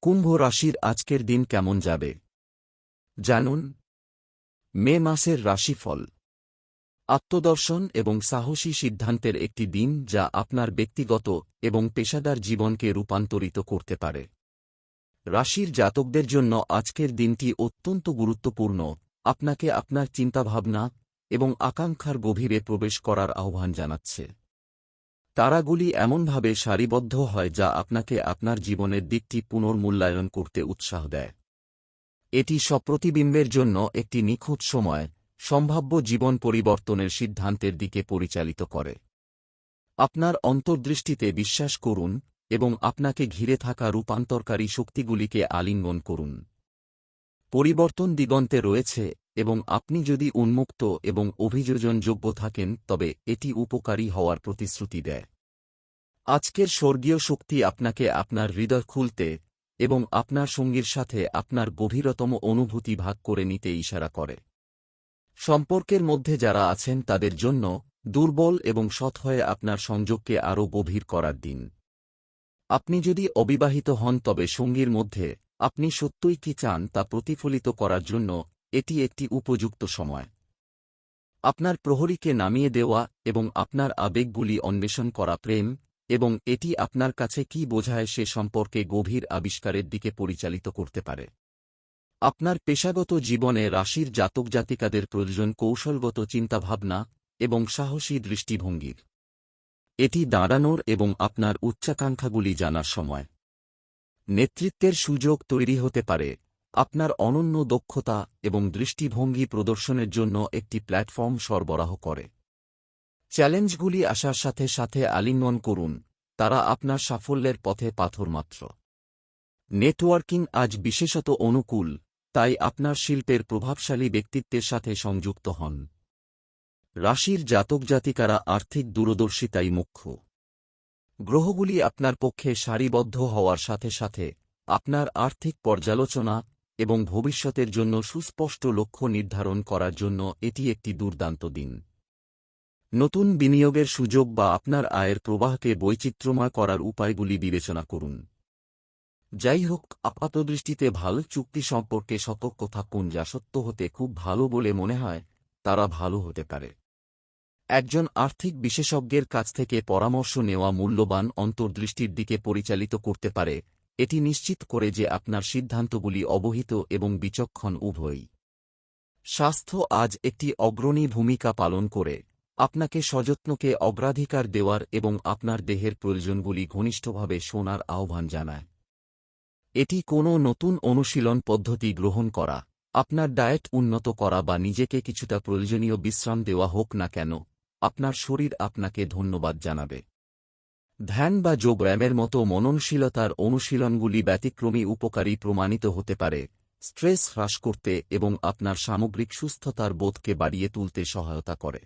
কুম্ভ রাশির আজকের দিন কেমন যাবে? জানুন। মে মাসের রাশিফল। আত্মদর্শন এবং সাহসী সিদ্ধান্তের একটি দিন যা আপনার ব্যক্তিগত এবং পেশাদার জীবনকে রূপান্তরিত করতে পারে। রাশির জাতকদের জন্য আজকের দিনটি অত্যন্ত গুরুত্বপূর্ণ। আপনাকে আপনার চিন্তাভাবনা এবং আকাঙ্ক্ষার গভীরে প্রবেশ করার আহ্বান জানাচ্ছে। তারাগুলি এমনভাবে সারিবদ্ধ হয় যা আপনাকে আপনার জীবনের দিকটি পুনর্মূল্যায়ন করতে উৎসাহ দেয়। এটি সপ্রতিবিম্বের জন্য একটি নিখুঁত সময়, সম্ভাব্য জীবন পরিবর্তনের সিদ্ধান্তের দিকে পরিচালিত করে। আপনার অন্তর্দৃষ্টিতে বিশ্বাস করুন এবং আপনাকে ঘিরে থাকা রূপান্তরকারী শক্তিগুলিকে আলিঙ্গন করুন। পরিবর্তন দিগন্তে রয়েছে এবং আপনি যদি উন্মুক্ত এবং অভিযোজনযোগ্য থাকেন, তবে এটি উপকারী হওয়ার প্রতিশ্রুতি দেয়। আজকের স্বর্গীয় শক্তি আপনাকে আপনার হৃদয় খুলতে এবং আপনার সঙ্গীর সাথে আপনার গভীরতম অনুভূতি ভাগ করে নিতে ইশারা করে। সম্পর্কের মধ্যে যারা আছেন, তাদের জন্য দুর্বল এবং সৎ হয়ে আপনার সংযোগকে আরও গভীর করার দিন। আপনি যদি অবিবাহিত হন, তবে সঙ্গীর মধ্যে আপনি সত্যই কি চান, তা প্রতিফলিত করার জন্য এটি একটি উপযুক্ত সময়। আপনার প্রহরীকে নামিয়ে দেওয়া এবং আপনার আবেগগুলি অন্বেষণ করা প্রেম, এবং এটি আপনার কাছে কি বোঝায় সে সম্পর্কে গভীর আবিষ্কারের দিকে পরিচালিত করতে পারে। আপনার পেশাগত জীবনে রাশির জাতক জাতিকাদের প্রয়োজন কৌশলগত চিন্তাভাবনা এবং সাহসী দৃষ্টিভঙ্গির। এটি দাঁড়ানোর এবং আপনার উচ্চাকাঙ্ক্ষাগুলি জানার সময়। নেতৃত্বের সুযোগ তৈরি হতে পারে। আপনার অনন্য দক্ষতা এবং দৃষ্টিভঙ্গি প্রদর্শনের জন্য একটি প্ল্যাটফর্ম সরবরাহ করে। চ্যালেঞ্জগুলি আসার সাথে সাথে আলিঙ্গন করুন, তারা আপনার সাফল্যের পথে পাথর মাত্র নেটওয়ার্কিং আজ বিশেষত অনুকূল, তাই আপনার শিল্পের প্রভাবশালী ব্যক্তিত্বের সাথে সংযুক্ত হন। রাশির জাতক জাতিকারা আর্থিক দূরদর্শিতাই মুখ্য। গ্রহগুলি আপনার পক্ষে সারিবদ্ধ হওয়ার সাথে সাথে আপনার আর্থিক পর্যালোচনা এবং ভবিষ্যতের জন্য সুস্পষ্ট লক্ষ্য নির্ধারণ করার জন্য এটি একটি দুর্দান্ত দিন। নতুন বিনিয়োগের সুযোগ বা আপনার আয়ের প্রবাহকে বৈচিত্র্যময় করার উপায়গুলি বিবেচনা করুন। যাই হোক, আপাতদৃষ্টিতে ভালো চুক্তি সম্পর্কে সতর্ক থাকুন যা সত্য হতে খুব ভালো বলে মনে হয়, তারা ভালো হতে পারে। একজন আর্থিক বিশেষজ্ঞের কাছ থেকে পরামর্শ নেওয়া মূল্যবান অন্তর্দৃষ্টির দিকে পরিচালিত করতে পারে এটি নিশ্চিত করে যে আপনার সিদ্ধান্তগুলি অবহিত এবং বিচক্ষণ উভয়ই। স্বাস্থ্য আজ একটি অগ্রণী ভূমিকা পালন করে। আপনাকে সযত্নকে অগ্রাধিকার দেওয়ার এবং আপনার দেহের প্রয়োজনগুলি ঘনিষ্ঠভাবে শোনার আহ্বান জানায়। এটি কোনো নতুন অনুশীলন পদ্ধতি গ্রহণ করা, আপনার ডায়েট উন্নত করা বা নিজেকে কিছুটা প্রয়োজনীয় বিশ্রাম দেওয়া হোক না কেন, আপনার শরীর আপনাকে ধন্যবাদ জানাবে। ধ্যান বা যোগ যোগব্যায়ামের মতো মননশীলতার অনুশীলনগুলি ব্যতিক্রমী উপকারী প্রমাণিত হতে পারে। স্ট্রেস হ্রাস করতে এবং আপনার সামগ্রিক সুস্থতার বোধকে বাড়িয়ে তুলতে সহায়তা করে।